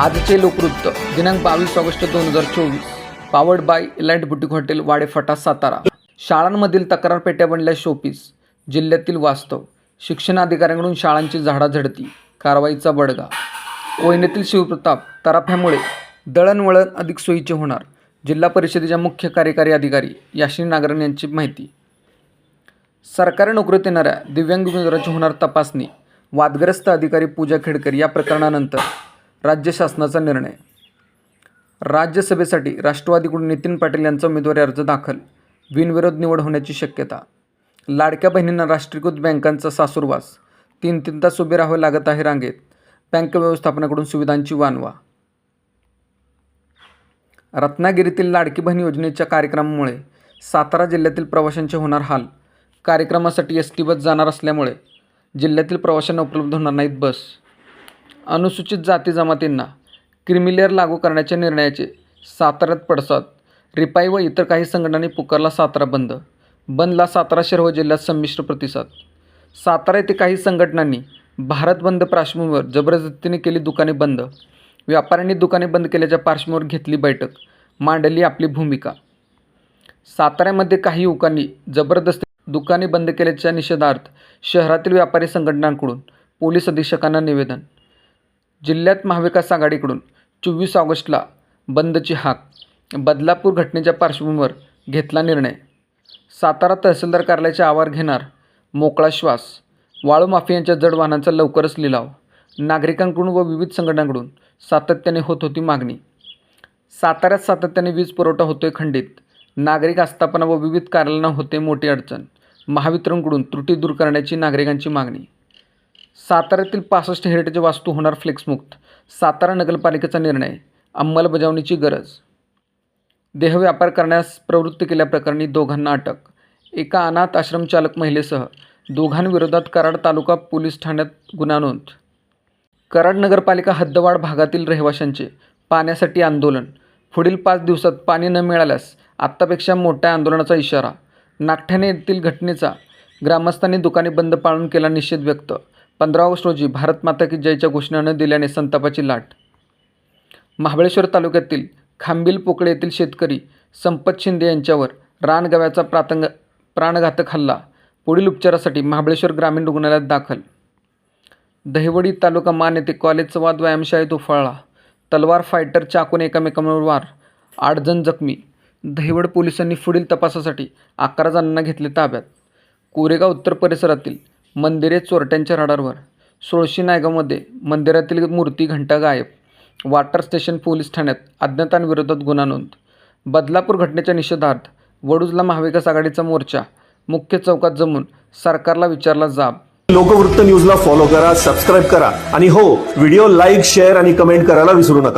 आजचे लोकवृत्त दिनांक बावीस ऑगस्ट दोन हजार चोवीस. Powered by Elite boutique hotel Wadephata Satara. शाळांमधील तक्रार पेट्या बनल्या शोपीस. जिल्ह्यातील वास्तव. शिक्षण अधिकाऱ्यांकडून शाळांची झाडाझडती. कारवाईचा बडगा. कोयनेतील शिवप्रताप तराफ्यामुळे दळणवळण अधिक सोयीचे होणार. जिल्हा परिषदेच्या मुख्य कार्यकारी अधिकारी याशिनी नागरन यांची माहिती. सरकारी नोकरीत येणाऱ्या दिव्यांग उमेदवाराची होणार तपासणी. वादग्रस्त अधिकारी पूजा खेडकर या प्रकरणानंतर राज्य शासनाचा निर्णय. राज्यसभेसाठी राष्ट्रवादीकडून नितीन पाटील यांचा उमेदवारी अर्ज दाखल. बिनविरोध निवड होण्याची शक्यता. लाडक्या बहिणींना राष्ट्रीयकृत बँकांचा सासूरवास. तीन तीन तास उभे राहावे लागत आहे रांगेत. बँक व्यवस्थापनाकडून सुविधांची वानवा. रत्नागिरीतील लाडकी बहीण योजनेच्या कार्यक्रमामुळे सातारा जिल्ह्यातील प्रवाशांचे होणार हाल. कार्यक्रमासाठी एस टी बस जाणार असल्यामुळे जिल्ह्यातील प्रवाशांना उपलब्ध होणार नाहीत बस. अनुसूचित जाती जमातींना क्रिमिलेअर लागू करण्याच्या निर्णयाचे साताऱ्यात पडसाद. रिपाई व इतर काही संघटनांनी पुकारला सातारा बंद. बंदला सातारा शहर व जिल्ह्यात संमिश्र प्रतिसाद. सातारा येथे काही संघटनांनी भारत बंद पार्श्वभूमीवर जबरदस्तीने केली दुकाने बंद. व्यापाऱ्यांनी दुकाने बंद केल्याच्या पार्श्वभूमीवर घेतली बैठक. मांडली आपली भूमिका. साताऱ्यामध्ये काही युवकांनी जबरदस्ती दुकाने बंद केल्याच्या निषेधार्थ शहरातील व्यापारी संघटनांकडून पोलीस अधीक्षकांना निवेदन जिल्ह्यात महाविकास आघाडीकडून चोवीस ऑगस्टला बंदची हाक बदलापूर घटनेच्या पार्श्वभूमीवर घेतला निर्णय. सातारा तहसीलदार कार्यालयाचे आवार घेणार मोकळा श्वास वाळू माफियांच्या जड वाहनांचा लवकरच लिलाव नागरिकांकडून व विविध संघटनांकडून सातत्याने होत होती मागणी. साताऱ्यात सातत्याने वीज पुरवठा होतोय खंडित नागरिक आस्थापना व विविध कार्यालयांना होते मोठी अडचण महावितरणकडून त्रुटी दूर करण्याची नागरिकांची मागणी. साताऱ्यातील पासष्ट हेरिटेज वास्तू होणार फ्लेक्समुक्त सातारा नगरपालिकेचा निर्णय. अंमलबजावणीची गरज. देहव्यापार करण्यास प्रवृत्त केल्याप्रकरणी दोघांना अटक. एका अनाथ आश्रमचालक महिलेसह दोघांविरोधात कराड तालुका पोलीस ठाण्यात गुन्हा नोंद. कराड नगरपालिका हद्दवाड भागातील रहिवाशांचे पाण्यासाठी आंदोलन. पुढील पाच दिवसात पाणी न मिळाल्यास आत्तापेक्षा मोठ्या आंदोलनाचा इशारा. नागठाणे येथील घटनेचा ग्रामस्थांनी दुकाने बंद पाळून केला निषेध व्यक्त. पंधरा ऑगस्ट रोजी भारत माता की जयच्या घोषणा न दिल्याने संतापाची लाट. महाबळेश्वर तालुक्यातील खांबील पोकळे येथील शेतकरी संपत शिंदे यांच्यावर रानगव्याचा प्रातंग प्राणघातक हल्ला पुढील उपचारासाठी महाबळेश्वर ग्रामीण रुग्णालयात दाखल. दहिवडी तालुका मान येथे कॉलेजचा वाद व्यायामशाळेत उफाळला. तलवार फायटर चाकून एकामेकांवर वार. आठ जण जखमी. दहिवड पोलिसांनी पुढील तपासासाठी अकरा जणांना घेतले ताब्यात. कोरेगाव उत्तर परिसरातील मंदिरे चोरट्यांच्या रडारवर. सोळशी नायगावमध्ये मंदिरातील मूर्ती घंटा गायब. वाटर स्टेशन पोलीस ठाण्यात अज्ञातांविरोधात गुन्हा नोंद. बदलापूर घटनेच्या निषेधार्थ वडूजला महाविकास आघाडीचा मोर्चा मुख्य चौकात जमून सरकारला विचारला जाब. लोकवृत्त न्यूजला फॉलो करा सबस्क्राईब करा आणि हो व्हिडिओ लाईक शेअर आणि कमेंट करायला विसरू नका.